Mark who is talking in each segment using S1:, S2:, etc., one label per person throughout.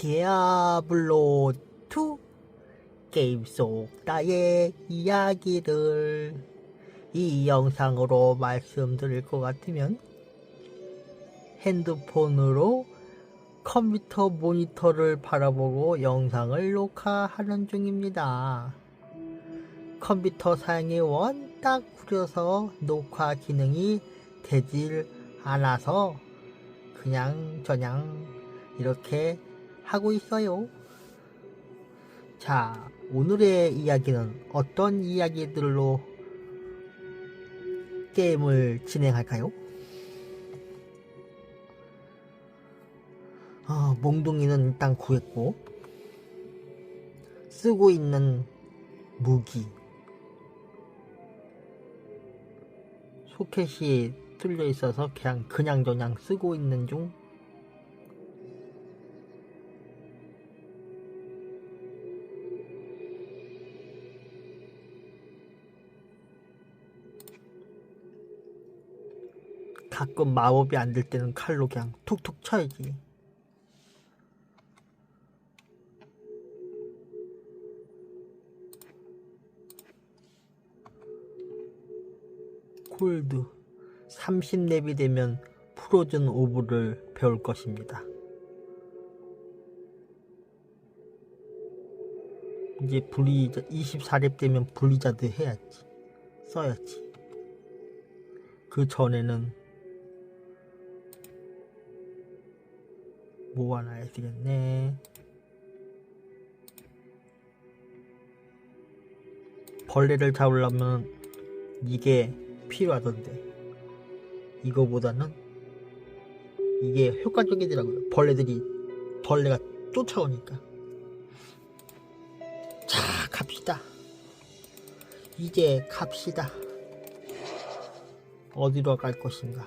S1: 디아블로 2 게임 속 나의 이야기를 이 영상으로 말씀드릴 것 같으면 핸드폰으로 컴퓨터 모니터를 바라보고 영상을 녹화하는 중입니다. 컴퓨터 사양이 원딱 구려서 녹화 기능이 되질 않아서 그냥 저냥 이렇게 하고 있어요. 자, 오늘의 이야기는 어떤 이야기들로 게임을 진행할까요? 어, 몽둥이는 일단 구했고, 쓰고 있는 무기, 소켓이 뚫려 있어서 그냥 그냥 저냥 쓰고 있는 중. 가끔 마법이 안 될 때는 칼로 그냥 툭툭 쳐야지. 콜드 30렙이 되면 프로즌 오브를 배울 것입니다. 이제 블리자 24렙 되면 블리자드 해야지. 써야지. 그 전에는 해야 되겠네. 벌레를 잡으려면 이게 필요하던데. 이거보다는 이게 효과적이더라고요. 벌레들이 벌레가 쫓아오니까. 자 갑시다. 이제 갑시다. 어디로 갈 것인가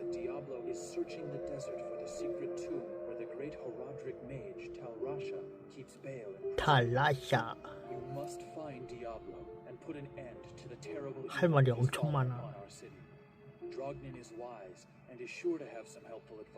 S2: searching the desert for the secret tomb where the great Herodric mage Talrasha keeps.
S1: Talrasha.
S2: You must find Diablo and put an end to the terrible evil on our city. Drognin is wise and is sure to have some helpful advice.